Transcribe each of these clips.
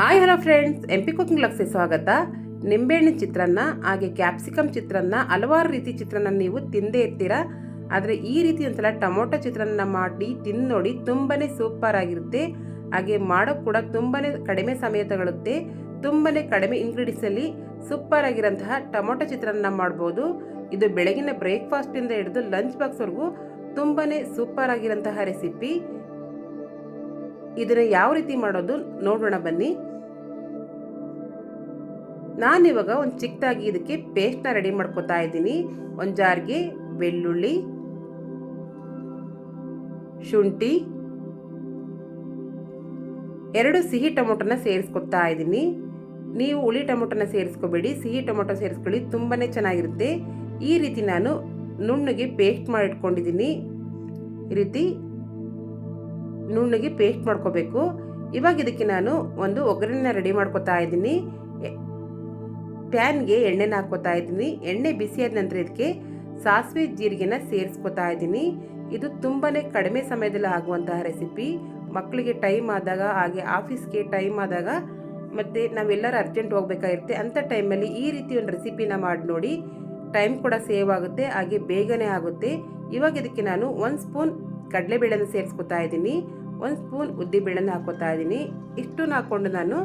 Hi hello friends M P cooking ಲಕ್ಸಿ ಸ್ವಾಗತ. ನಿಂಬೆಹಣ್ಣಿನ ಚಿತ್ರಾನ್ನ, ಹಾಗೆ ಕ್ಯಾಪ್ಸಿಕಮ್ ಚಿತ್ರಾನ್ನ, ಹಲವಾರು ರೀತಿ ಚಿತ್ರಾನ್ನ ನೀವು ತಿಂದೇ ಇರ್ತೀರ? ಆದರೆ ಈ ರೀತಿ ಒಂದ್ಸಲ ಟೊಮೊಟೊ ಚಿತ್ರಾನ್ನ ಮಾಡಿ ತಿಂದು ನೋಡಿ ತುಂಬಾ ಸೂಪರ್ ಆಗಿರುತ್ತೆ. ಹಾಗೆ ಮಾಡೋಕ್ಕೆ ಕೂಡ ತುಂಬಾ ಕಡಿಮೆ ಸಮಯ ತಗೊಳುತ್ತೆ. ತುಂಬಾ ಕಡಿಮೆ ಇಂಗ್ರೀಡಿಯಂಟ್ಸಲ್ಲಿ ಸೂಪರ್ ಆಗಿರೋಂತಹ ಟೊಮೊಟೊ ಚಿತ್ರಾನ್ನ ಮಾಡ್ಬೋದು. ಇದು ಬೆಳಗಿನ ಬ್ರೇಕ್ಫಾಸ್ಟಿಂದ ಹಿಡಿದು ಲಂಚ್ ಬಾಕ್ಸ್ವರೆಗೂ ತುಂಬಾ ಸೂಪರ್ ಆಗಿರೋಂತಹ ರೆಸಿಪಿ ಇದನ್ನು ಯಾವ ರೀತಿ ಮಾಡೋದು ನೋಡೋಣ ಬನ್ನಿ. ನಾನಿವಾಗ ಒಂದು ಚಿಕ್ಕದಾಗಿ ಇದಕ್ಕೆ ಪೇಸ್ಟ್ನ ರೆಡಿ ಮಾಡ್ಕೊತಾ ಇದ್ದೀನಿ. ಒಂದು ಜಾರ್ಗೆ ಬೆಳ್ಳುಳ್ಳಿ, ಶುಂಠಿ, ಎರಡು ಸಿಹಿ ಟೊಮೊಟೊನ ಸೇರಿಸ್ಕೊತಾ ಇದ್ದೀನಿ. ನೀವು ಹುಳಿ ಟೊಮೊಟೊನ ಸೇರಿಸ್ಕೋಬೇಡಿ. ಸಿಹಿ ಟೊಮೊಟೊ ಸೇರಿಸ್ಕೊಳ್ಳಿ ತುಂಬಾ ಚೆನ್ನಾಗಿರುತ್ತೆ. ಈ ರೀತಿ ನಾನು ನುಣ್ಣಗೆ ಪೇಸ್ಟ್ ಮಾಡಿಟ್ಕೊಂಡಿದ್ದೀನಿ. ಈ ರೀತಿ ನುಣ್ಣಗೆ ಪೇಸ್ಟ್ ಮಾಡ್ಕೋಬೇಕು. ಇವಾಗ ಇದಕ್ಕೆ ನಾನು ಒಂದು ಒಗ್ಗರಣೆನ ರೆಡಿ ಮಾಡ್ಕೋತಾ ಇದ್ದೀನಿ. ಪ್ಯಾನ್ಗೆ ಎಣ್ಣೆನ ಹಾಕೋತಾ ಇದ್ದೀನಿ. ಎಣ್ಣೆ ಬಿಸಿಯಾದ ನಂತರ ಇದಕ್ಕೆ ಸಾಸಿವೆ, ಜೀರಿಗೆನ ಸೇರಿಸ್ಕೊತಾ ಇದ್ದೀನಿ. ಇದು ತುಂಬಾ ಕಡಿಮೆ ಸಮಯದಲ್ಲಿ ಆಗುವಂತಹ ರೆಸಿಪಿ ಮಕ್ಕಳಿಗೆ ಟೈಮ್ ಆದಾಗ, ಹಾಗೆ ಆಫೀಸ್ಗೆ ಟೈಮ್ ಆದಾಗ, ಮತ್ತು ನಾವೆಲ್ಲರೂ ಅರ್ಜೆಂಟ್ ಹೋಗ್ಬೇಕಾಗಿರುತ್ತೆ. ಅಂಥ ಟೈಮಲ್ಲಿ ಈ ರೀತಿ ಒಂದು ರೆಸಿಪಿನ ಮಾಡಿ ನೋಡಿ. ಟೈಮ್ ಕೂಡ ಸೇವ್ ಆಗುತ್ತೆ, ಹಾಗೆ ಬೇಗನೆ ಆಗುತ್ತೆ. ಇವಾಗ ಇದಕ್ಕೆ ನಾನು ಒಂದು ಸ್ಪೂನ್ ಕಡಲೆಬೇಳೆನ ಸೇರಿಸ್ಕೊತಾ ಇದ್ದೀನಿ. ಒಂದು ಸ್ಪೂನ್ ಉದ್ದಿಬೇಳೆನ ಹಾಕೋತಾ ಇದ್ದೀನಿ. ಇಷ್ಟನ್ನು ಹಾಕ್ಕೊಂಡು ನಾನು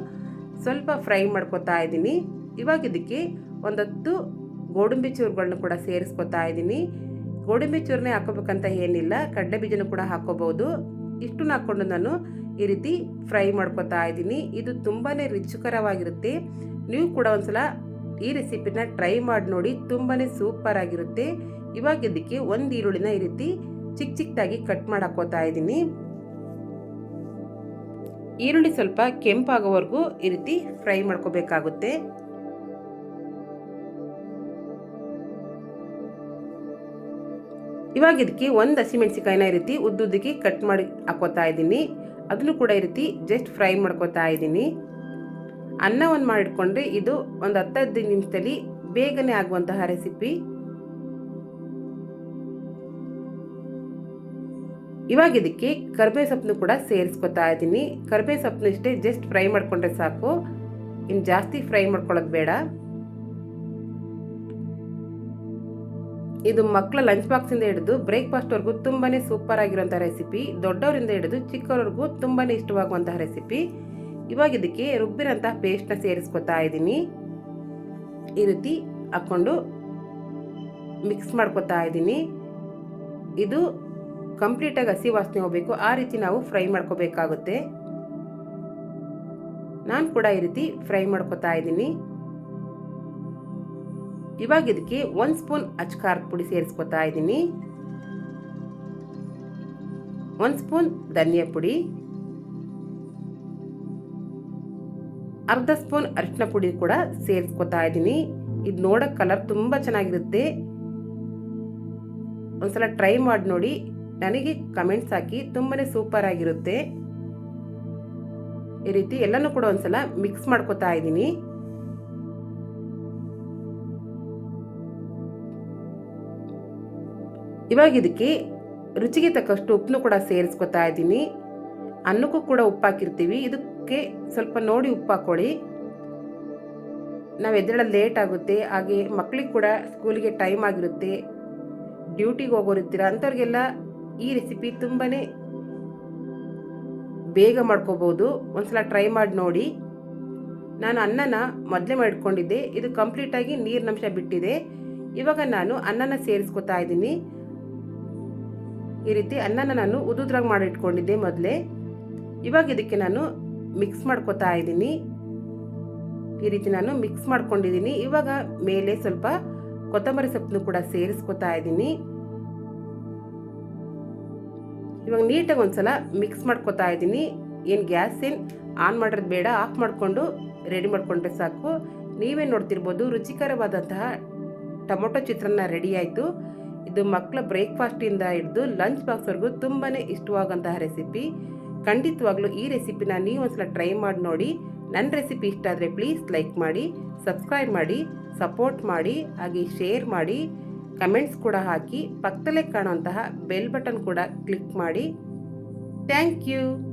ಸ್ವಲ್ಪ ಫ್ರೈ ಮಾಡ್ಕೊತಾ ಇದ್ದೀನಿ. ಇವಾಗ ಇದಕ್ಕೆ ಒಂದತ್ತು ಗೋಡಂಬಿ ಚೂರುಗಳನ್ನ ಕೂಡ ಸೇರಿಸ್ಕೊತಾ ಇದ್ದೀನಿ. ಗೋಡಂಬಿ ಚೂರನ್ನೇ ಹಾಕೋಬೇಕಂತ ಏನಿಲ್ಲ. ಕಡಲೆ ಬೀಜನೂ ಕೂಡ ಹಾಕೋಬಹುದು ಇಷ್ಟನ್ನು ಹಾಕ್ಕೊಂಡು ನಾನು ಈ ರೀತಿ ಫ್ರೈ ಮಾಡ್ಕೊತಾ ಇದ್ದೀನಿ. ಇದು ತುಂಬಾ ರುಚಿಕರವಾಗಿರುತ್ತೆ. ನೀವು ಕೂಡ ಒಂದ್ಸಲ ಈ ರೆಸಿಪಿನ ಟ್ರೈ ಮಾಡಿ ನೋಡಿ ತುಂಬಾ ಸೂಪರ್ ಆಗಿರುತ್ತೆ. ಇವಾಗ ಇದಕ್ಕೆ ಒಂದು ಈರುಳ್ಳಿನ ಈ ರೀತಿ ಚಿಕ್ಕ ಚಿಕ್ಕದಾಗಿ ಕಟ್ ಮಾಡಿ ಹಾಕೋತಾ ಇದ್ದೀನಿ. ಈರುಳ್ಳಿ ಸ್ವಲ್ಪ ಕೆಂಪಾಗೋವರೆಗೂ ಈ ರೀತಿ ಫ್ರೈ ಮಾಡ್ಕೋಬೇಕಾಗುತ್ತೆ. ಇವಾಗ ಇದಕ್ಕೆ ಒಂದು ಹಸಿಮೆಣಸಿಕಾಯಿನ ಈ ರೀತಿ ಉದ್ದುದ್ದಕ್ಕೆ ಕಟ್ ಮಾಡಿ ಹಾಕೋತಾ ಇದ್ದೀನಿ. ಅದನ್ನು ಕೂಡ ಈ ರೀತಿ ಜಸ್ಟ್ ಫ್ರೈ ಮಾಡ್ಕೋತಾ ಇದ್ದೀನಿ. ಅನ್ನ ಒಂದು ಮಾಡಿಟ್ಕೊಂಡ್ರೆ ಇದು ಒಂದು ಹತ್ತು ಹದಿನೈದು ನಿಮಿಷದಲ್ಲಿ ಬೇಗನೆ ಆಗುವಂತಹ ರೆಸಿಪಿ ಇವಾಗ ಇದಕ್ಕೆ ಕರ್ಬೇ ಸೊಪ್ಪನ್ನು ಕೂಡ ಸೇರಿಸ್ಕೊತಾ ಇದ್ದೀನಿ. ಕರ್ಬೇ ಸೊಪ್ಪನ್ನು ಇಷ್ಟೇ ಜಸ್ಟ್ ಫ್ರೈ ಮಾಡಿಕೊಂಡ್ರೆ ಸಾಕು. ಇನ್ನು ಜಾಸ್ತಿ ಫ್ರೈ ಮಾಡ್ಕೊಳ್ಳೋದು ಬೇಡ. ಇದು ಮಕ್ಕಳ ಲಂಚ್ ಬಾಕ್ಸಿಂದ ಹಿಡಿದು ಬ್ರೇಕ್ಫಾಸ್ಟ್ವರೆಗೂ ತುಂಬಾ ಸೂಪರ್ ಆಗಿರುವಂಥ ರೆಸಿಪಿ ದೊಡ್ಡವರಿಂದ ಹಿಡಿದು ಚಿಕ್ಕವರೆಗೂ ತುಂಬಾ ಇಷ್ಟವಾಗುವಂತಹ ರೆಸಿಪಿ ಇವಾಗ ಇದಕ್ಕೆ ರುಬ್ಬಿರೋಂತಹ ಪೇಸ್ಟ್ನ ಸೇರಿಸ್ಕೊತಾ ಇದ್ದೀನಿ. ಈ ರೀತಿ ಹಾಕ್ಕೊಂಡು ಮಿಕ್ಸ್ ಮಾಡ್ಕೊತಾ ಇದ್ದೀನಿ. ಇದು ಕಂಪ್ಲೀಟಾಗಿ ಹಸಿ ವಾಸನೆ ಹೋಗಬೇಕು, ಆ ರೀತಿ ನಾವು ಫ್ರೈ ಮಾಡ್ಕೋಬೇಕಾಗುತ್ತೆ. ನಾನು ಕೂಡ ಈ ರೀತಿ ಫ್ರೈ ಮಾಡ್ಕೋತಾ ಇದ್ದೀನಿ. ಇವಾಗ ಇದಕ್ಕೆ ಒಂದು ಸ್ಪೂನ್ ಅಚ್ಕಾರದ ಪುಡಿ ಸೇರಿಸ್ಕೊತಾ ಇದ್ದೀನಿ. ಒಂದು ಸ್ಪೂನ್ ಧನಿಯಾ ಪುಡಿ. ಅರ್ಧ ಸ್ಪೂನ್ ಅರಿಶಿನ ಪುಡಿ ಕೂಡ ಸೇರಿಸ್ಕೊತಾ ಇದ್ದೀನಿ. ಇದು ನೋಡೋ ಕಲರ್ ತುಂಬ ಚೆನ್ನಾಗಿರುತ್ತೆ. ಒಂದ್ಸಲ ಟ್ರೈ ಮಾಡಿ ನೋಡಿ. ನನಗೆ ಕಮೆಂಟ್ಸ್ ಹಾಕಿ ತುಂಬಾ ಸೂಪರ್ ಆಗಿರುತ್ತೆ. ಈ ರೀತಿ ಎಲ್ಲನೂ ಕೂಡ ಒಂದ್ಸಲ ಮಿಕ್ಸ್ ಮಾಡ್ಕೋತಾ ಇದ್ದೀನಿ. ಇವಾಗ ಇದಕ್ಕೆ ರುಚಿಗೆ ತಕ್ಕಷ್ಟು ಉಪ್ಪನ್ನು ಕೂಡ ಸೇರಿಸ್ಕೊತಾ ಇದ್ದೀನಿ. ಅನ್ನಕ್ಕೂ ಕೂಡ ಉಪ್ಪು ಹಾಕಿರ್ತೀವಿ. ಇದಕ್ಕೆ ಸ್ವಲ್ಪ ನೋಡಿ ಉಪ್ಪು ಹಾಕೊಳ್ಳಿ. ನಾವು ಎದ್ದೇಳೋದು ಲೇಟ್ ಆಗುತ್ತೆ. ಹಾಗೆ ಮಕ್ಕಳಿಗೆ ಕೂಡ ಸ್ಕೂಲಿಗೆ ಟೈಮ್ ಆಗಿರುತ್ತೆ. ಡ್ಯೂಟಿಗೆ ಹೋಗೋರಿರ್ತೀರ, ಅಂಥವ್ರಿಗೆಲ್ಲ ಈ ರೆಸಿಪಿ ತುಂಬಾ ಬೇಗ ಮಾಡ್ಕೋಬೋದು. ಒಂದ್ಸಲ ಟ್ರೈ ಮಾಡಿ ನೋಡಿ. ನಾನು ಅನ್ನನ ಮೊದಲೇ ಮಾಡಿಕೊಂಡಿದ್ದೆ. ಇದು ಕಂಪ್ಲೀಟಾಗಿ ನೀರಿನಂಶ ಬಿಟ್ಟಿದೆ. ಇವಾಗ ನಾನು ಅನ್ನನ ಸೇರಿಸ್ಕೊತಾ ಇದ್ದೀನಿ. ಈ ರೀತಿ ಅನ್ನನ ನಾನು ಉದುದ್ರಾಗ ಮಾಡಿಟ್ಕೊಂಡಿದ್ದೆ ಮೊದಲೇ. ಇವಾಗ ಇದಕ್ಕೆ ನಾನು ಮಿಕ್ಸ್ ಮಾಡ್ಕೊತಾ ಇದ್ದೀನಿ. ಈ ರೀತಿ ನಾನು ಮಿಕ್ಸ್ ಮಾಡ್ಕೊಂಡಿದ್ದೀನಿ. ಇವಾಗ ಮೇಲೆ ಸ್ವಲ್ಪ ಕೊತ್ತಂಬರಿ ಸೊಪ್ಪನ್ನು ಕೂಡ ಸೇರಿಸ್ಕೊತಾ ಇದ್ದೀನಿ. ಇವಾಗ ನೀಟಾಗಿ ಒಂದ್ಸಲ ಮಿಕ್ಸ್ ಮಾಡ್ಕೊತಾ ಇದ್ದೀನಿ. ಏನು ಗ್ಯಾಸ್ ಏನು ಆನ್ ಮಾಡಿರೋದು ಬೇಡ, ಆಫ್ ಮಾಡಿಕೊಂಡು ರೆಡಿ ಮಾಡಿಕೊಂಡ್ರೆ ಸಾಕು. ನೀವೇ ನೋಡ್ತಿರ್ಬೋದು, ರುಚಿಕರವಾದಂತಹ ಟೊಮೊಟೊ ಚಿತ್ರಾನ್ನ ರೆಡಿ ಆಯಿತು. ಇದು ಮಕ್ಕಳ ಬ್ರೇಕ್ಫಾಸ್ಟಿಂದ ಹಿಡಿದು ಲಂಚ್ ಬಾಕ್ಸ್ವರೆಗೂ ತುಂಬಾ ಇಷ್ಟವಾಗಂತಹ ರೆಸಿಪಿ ಖಂಡಿತವಾಗ್ಲೂ ಈ ರೆಸಿಪಿನ ನೀವು ಒಂದ್ಸಲ ಟ್ರೈ ಮಾಡಿ ನೋಡಿ. ನನ್ನ ರೆಸಿಪಿ ಇಷ್ಟ ಆದರೆ ಪ್ಲೀಸ್ ಲೈಕ್ ಮಾಡಿ ಸಬ್ಸ್ಕ್ರೈಬ್ ಮಾಡಿ ಸಪೋರ್ಟ್ ಮಾಡಿ, ಹಾಗೆ ಶೇರ್ ಮಾಡಿ. ಕಮೆಂಟ್ಸ್ ಕೂಡ ಹಾಕಿ ಪಕ್ಕದಲ್ಲೇ ಕಾಣುವಂತಹ ಬೆಲ್ ಬಟನ್ ಕೂಡ ಕ್ಲಿಕ್ ಮಾಡಿ. Thank you.